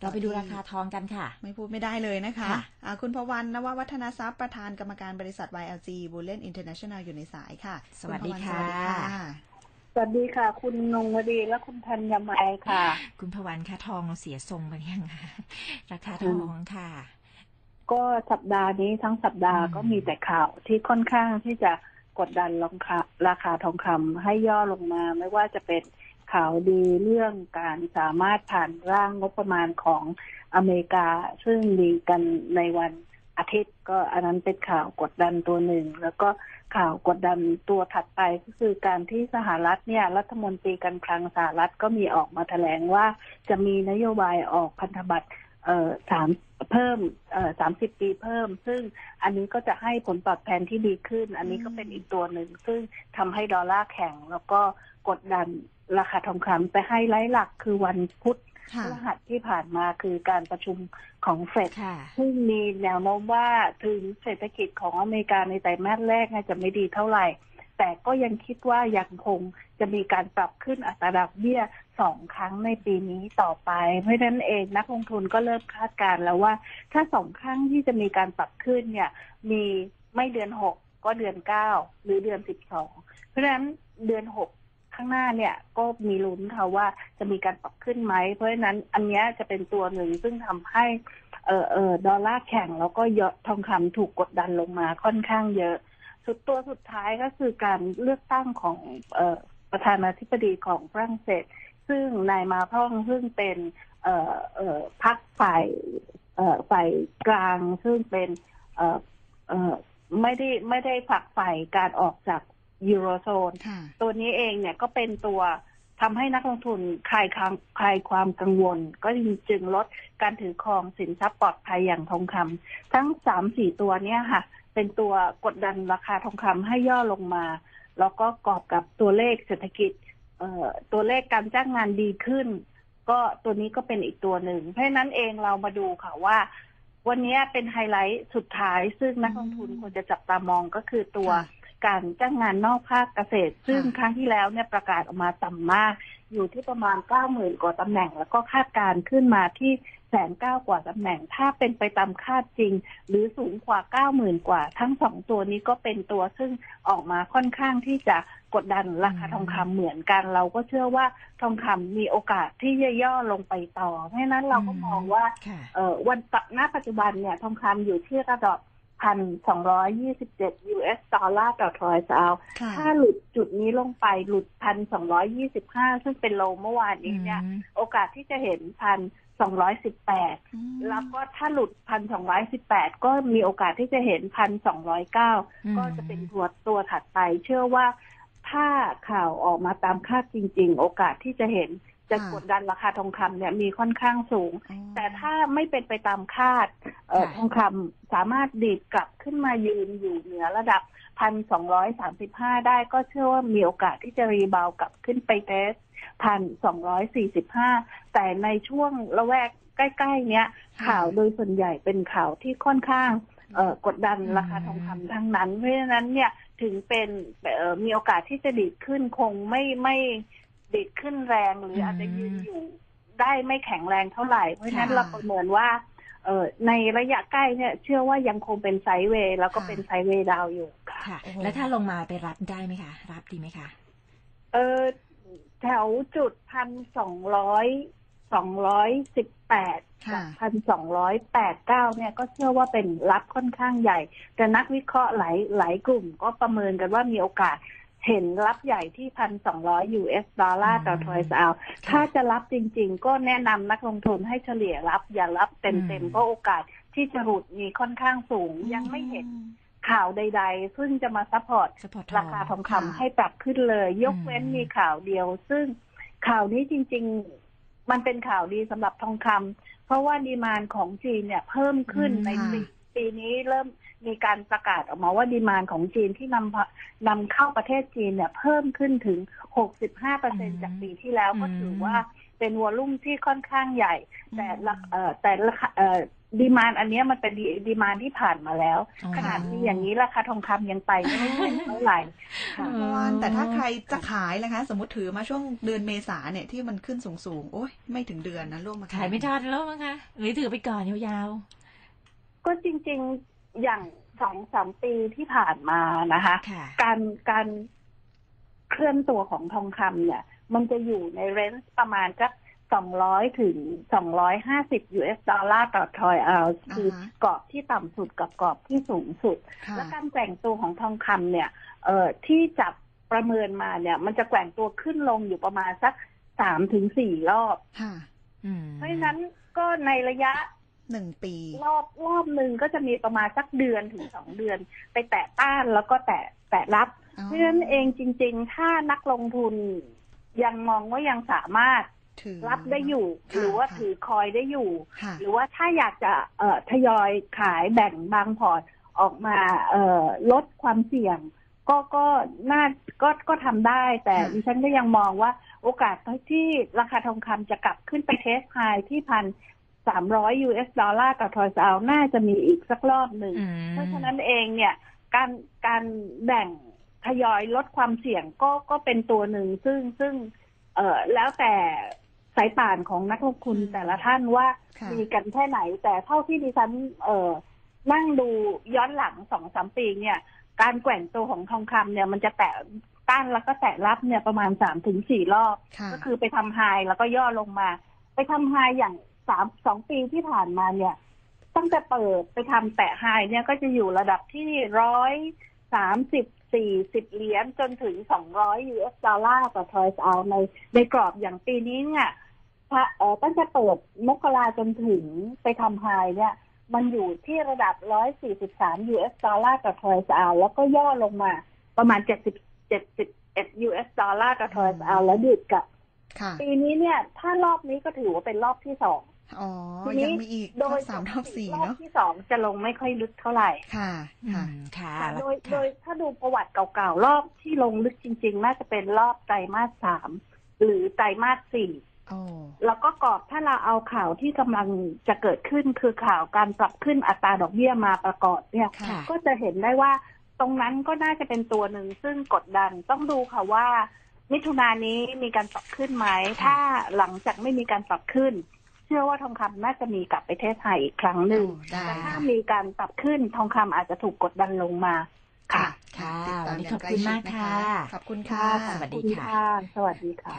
เราไปดูราคาทองกันค่ะ ไม่พูดไม่ได้เลยนะคะค่ะอ่าคุณพวันนววัฒนทรัพย์ประธานกรรมการบริษัท YLG Bullion International อยู่ในสายค่ะสวัสดีณพค่ะ สวัสดีค่ะ สวัสดีค่ะ คุณนงวดีและคุณธัญมัยค่ะ คุณพวันคะทองเสียทรงไปยังคะราคาทองค่ะ ก็สัปดาห์นี้ทั้งสัปดาห์อืมก็มีแต่ข่าวที่ค่อนข้างที่จะกดดันราคาราคาทองคำให้ย่อลงมาไม่ว่าจะเป็น ข่าวดีเรื่องการสามารถผ่านร่างงบประมาณของอเมริกา ซึ่งมีกันในวันอาทิตย์ก็อันนั้นเป็นข่าวกดดันตัวหนึ่ง แล้วก็ข่าวกดดันตัวถัดไปก็คือการที่สหรัฐเนี่ยรัฐมนตรีการคลังสหรัฐก็มีออกมาแถลงว่าจะมีนโยบายออกพันธบัตรเอ่อสาม เพิ่มเอ่อสามสิบปีเพิ่ม ซึ่งอันนี้ก็จะให้ผลตอบแทนที่ดีขึ้น อันนี้ก็เป็นอีกตัวหนึ่ง ซึ่งทำให้ดอลลาร์แข็ง แล้วก็กดดันราคาทองคำแต่ไฮไลท์หลักคือวันพุธค่ะพฤหัสที่ผ่านมาคือการประชุมของเฟดค่ะซึ่งมีแนวโน้มว่าถึงเศรษฐกิจของอเมริกาในไตรมาสแรกน่าจะไม่ดีเท่าไหร่ แต่ก็ยังคิดว่ายังคงจะมีการปรับขึ้นอัตราดอกเบี้ยสองครั้งในปีนี้ต่อไป เพราะฉะนั้นเองนักลงทุนก็เริ่มคาดการณ์แล้วว่า ถ้าสองครั้งที่จะมีการปรับขึ้นเนี่ย มีไม่เดือนหกก็เดือนเก้าหรือเดือนสิบสองเพราะฉะนั้นเดือนหกข้างหน้าเนี่ยก็มีลุ้นค่ะว่าจะมีการปรับขึ้นไหม เพราะฉะนั้นอันนี้จะเป็นตัวหนึ่งซึ่งทำให้เออเออดอลลาร์แข็งแล้วก็ยอดทองคำถูกกดดันลงมาค่อนข้างเยอะ สุดตัวสุดท้ายก็คือการเลือกตั้งของเออประธานาธิบดีของฝรั่งเศส ซึ่งนายมาพร่องซึ่งเป็นเออเออพรรคฝ่ายเออฝ่ายกลางซึ่งเป็นเออเออไม่ได้ไม่ได้ฝักใฝ่การออกจากยูโรโซนค่ะตัวนี้เองเนี่ยก็เป็นตัวทำให้นักลงทุนคลายความคลายความกังวล ก็จึงลดการถือครองสินทรัพย์ปลอดภัยอย่างทองคำทั้งสามสี่ตัวเนี้ยค่ะ เป็นตัวกดดันราคาทองคำให้ย่อลงมา แล้วก็กอบกับตัวเลขเศรษฐกิจตัวเลขการจ้างงานดีขึ้น ก็ตัวนี้ก็เป็นอีกตัวหนึ่ง เพราะนั้นเองเรามาดูค่ะว่า วันนี้เป็นไฮไลท์สุดท้ายซึ่งนักลงทุนควรจะจับตามองก็คือตัว การจ้างงานนอกภาคเกษตร ซึ่งค่ะครั้งที่แล้วเนี่ยประกาศออกมาต่ำมาก อยู่ที่ประมาณ 90,000 กว่าตำแหน่ง แล้วก็คาดการณ์ขึ้นมาที่แสนเก้ากว่าตำแหน่ง ถ้าเป็นไปตามคาดจริง หรือสูงกว่า 90,000 กว่า ทั้งสองตัวนี้ก็เป็นตัวซึ่งออกมาค่อนข้างที่จะกดดันราคาอืมทองคำเหมือนกัน เราก็เชื่อว่าทองคำมีโอกาสที่จะย่อลงไปต่อเพราะฉะนั้นเราก็มองว่าค่ะเอ่อวันปะณปัจจุบันเนี่ยทองคำอยู่ที่ระดับ พันสองร้อยยี่สิบเจ็ด US ดอลลาร์ต่อทรอยส์เอาค่ะถ้าหลุดจุดนี้ลงไปหลุดพันสองร้อยยี่สิบห้าซึ่งเป็นโลเมื่อวานนี้เนี่ยอืมโอกาสที่จะเห็นพันสองร้อยสิบแปดอืมแล้วก็ถ้าหลุดพันสองร้อยสิบแปดก็มีโอกาสที่จะเห็นพันสองร้อยเก้าอืมก็จะเป็นตัวตัวถัดไป เชื่อว่าถ้าข่าวออกมาตามคาดจริง ๆ โอกาสที่จะเห็น จะค่ะกดดันราคาทองคำเนี่ยมีค่อนข้างสูงอ๋อแต่ถ้าไม่เป็นไปตามคาดเอ่อค่ะทองคำสามารถดีดกลับขึ้นมายืนอยู่เหนือระดับพันสองร้อยสามสิบห้าได้ก็เชื่อว่ามีโอกาสที่จะรีบาวด์กลับขึ้นไปเทสพันสองร้อยสี่สิบห้าแต่ในช่วงละแวกใกล้ ๆ เนี้ยข่าวโดยส่วนใหญ่เป็นข่าวที่ค่อนข้างเอ่อกดดันราคาทองคำทั้งนั้น เพราะฉะนั้นเนี่ยถึงเป็นเอ่อมีโอกาสที่จะดีดขึ้นคงไม่ไม่ ดีดขึ้นแรงหรืออาจจะยืนอยู่ได้ไม่แข็งแรงเท่าไหร่ เพราะฉะนั้นค่ะเราประเมินว่าเอ่อในระยะใกล้เนี่ย เชื่อว่ายังคงเป็นไซด์เวย์แล้วก็ค่ะเป็นไซด์เวย์ดาวอยู่ค่ะค่ะโอ้โหแล้วถ้าลงมาไปรับได้ไหมคะ รับดีไหมคะ เออแถวจุดพันสองร้อยสองร้อยสิบแปดค่ะพันสองร้อยแปดเก้าเนี่ยก็เชื่อว่าเป็นรับค่อนข้างใหญ่ แต่นักวิเคราะห์หลายหลายกลุ่มก็ประเมินกันว่ามีโอกาส เห็นรับใหญ่ที่พันสองร้อย US ดอลลาร์ต่ออืมทรอยส์เอาถ้าจะรับจริง ๆ ก็แนะนำนักลงทุนให้เฉลี่ยรับ อย่ารับเต็มอืมๆเพราะโอกาสที่จะหลุดมีค่อนข้างสูงยังไม่เห็นข่าวใด ๆ ซึ่งจะมาซัพพอร์ตสปอร์ตราคาทองคำค่ะให้ปรับขึ้นเลย ยกเว้นอืมมีข่าวเดียว ซึ่งข่าวนี้จริง ๆ มันเป็นข่าวดีสำหรับทองคำเพราะว่าดีมานของจีนเนี่ยเพิ่มขึ้นอืมในค่ะปีปีนี้ เริ่มมีการประกาศออกมาว่าดีมานของจีนที่นำนำเข้าประเทศจีนเนี่ยเพิ่มขึ้นถึง 65เปอร์เซ็นจากปีที่แล้วก็ถือว่าเป็นวอลลุ่มที่ค่อนข้างใหญ่ แต่ละเอ่อแต่ละเอ่อดีมานอันเนี้ยมันเป็นดีมานที่ผ่านมาแล้วอ๋อขนาดนี้อย่างนี้ราคาทองคำยังไปไม่ถึงเท่าไหร่ค่ะเมื่อวานแต่ถ้าใครจะขายนะคะ สมมติถือมาช่วงเดือนเมษาเนี่ยที่มันขึ้นสูงๆโอ้ยไม่ถึงเดือนนะล่วงมาขายไม่ทันแล้วมั้งคะหรือถือไปก่อนยาวก็จริง ๆ อย่างสองสามปีที่ผ่านมานะคะๆค่ะการการเคลื่อนตัวของทองคำเนี่ย มันจะอยู่ในเรนจ์ประมาณสักสองร้อยถึงสองร้อยห้าสิบ US ดอลลาร์ต่อทรอยออนซ์คือกรอบที่ต่ำสุดกับกรอบที่สูงสุดค่ะและการแกว่งตัวของทองคำเนี่ย เอ่อที่จับประเมินมาเนี่ย มันจะแกว่งตัวขึ้นลงอยู่ประมาณสักสามถึงสี่รอบค่ะอืมเพราะฉะนั้นก็ในระยะ หนึ่งปี รอบรอบหนึ่งก็จะมีประมาณสักเดือนถึงสองเดือน ไปแตะต้านแล้วก็แตะแตะรับอ๋อเพราะฉะนั้นเองจริง ๆ ถ้านักลงทุนยังมองว่ายังสามารถถือรับได้อยู่ค่ะหรือว่าค่ะถือคอยได้อยู่ค่ะหรือว่าถ้าอยากจะเอ่อทยอยขายแบ่งบางพอร์ตออกมาเอ่อลดความเสี่ยง ก็ก็น่าก็ก็ทำได้ แต่ค่ะดิฉันก็ยังมองว่าโอกาสที่ราคาทองคำจะกลับขึ้นไปเทสไฮที่พัน สามร้อย US ดอลลาร์ต่อทรอยส์เอาน่าจะมีอีกสักรอบหนึ่งอืมเพราะฉะนั้นเองเนี่ย การการแบ่งทยอยลดความเสี่ยงก็ก็เป็นตัวหนึ่ง ซึ่งซึ่งเอ่อแล้วแต่สายป่านของนักลงทุนอืมแต่ละท่านว่าค่ะมีกันแค่ไหน แต่เท่าที่ดิฉันเอ่อนั่งดูย้อนหลังสองสามปีเนี่ย การแกว่งตัวของทองคำเนี่ย มันจะแตะต้านแล้วก็แตะรับเนี่ยประมาณสามถึงสี่รอบค่ะก็คือไปทำไฮแล้วก็ย่อลงมา ไปทำไฮอย่าง สามสองปีที่ผ่านมาเนี่ย ตั้งแต่เปิดไปทำแตะไฮเนี่ยก็จะอยู่ระดับที่ร้อยสามสิบสี่สิบเหรียญจนถึงสองร้อย US ดอลลาร์ต่อทรอยส์เอาในในกรอบอย่างปีนี้เนี่ยถ้าเอ่อตั้งแต่เปิดมกราจนถึงไปทำไฮเนี่ย มันอยู่ที่ระดับ 143 US ดอลลาร์ต่อทรอยส์เอาแล้วก็ย่อลงมาประมาณ 70 71 US ดอลลาร์ต่อทรอยส์เอาแล้วหยุดกับค่ะปีนี้เนี่ย ถ้ารอบนี้ก็ถือว่าเป็นรอบที่สอง อ๋อทีนี้ยังมีอีกโดรอยบสามรอบสี่รอบเนาะที่สองจะลงไม่ค่อยลึกเท่าไหร่ ค่ะอืค่ะมค่ะแต่โดยค่ะโดยถ้าดูประวัติเก่าๆ รอบที่ลงลึกจริง ๆ น่าจะเป็นรอบไตรมาสสามหรือไตรมาสสี่โอ้แล้วก็กรอบถ้าเราเอาข่าวที่กำลังจะเกิดขึ้นคือข่าวการปรับขึ้นอัตราดอกเบี้ยมาประกอบเนี่ยค่ะก็จะเห็นได้ว่าตรงนั้นก็น่าจะเป็นตัวหนึ่งซึ่งกดดันต้องดูค่ะว่า มิถุนายนนี้มีการปรับขึ้นไหม ถ้าหลังจากไม่มีการปรับขึ้น เชื่อว่าทองคำน่าจะมีกลับไปเทสไฮอีกครั้งหนึ่งโอ้ได้แต่ถ้าค่ะมีการปรับขึ้นทองคำอาจจะถูกกดดันลงมาค่ะ ค่ะติดตามวันนี้ย่างขอบคุณมากใล้ชิดนค่ะ ขอบคุณค่ะ สวัสดีขอบณค่ะ สวัสดีค่ะ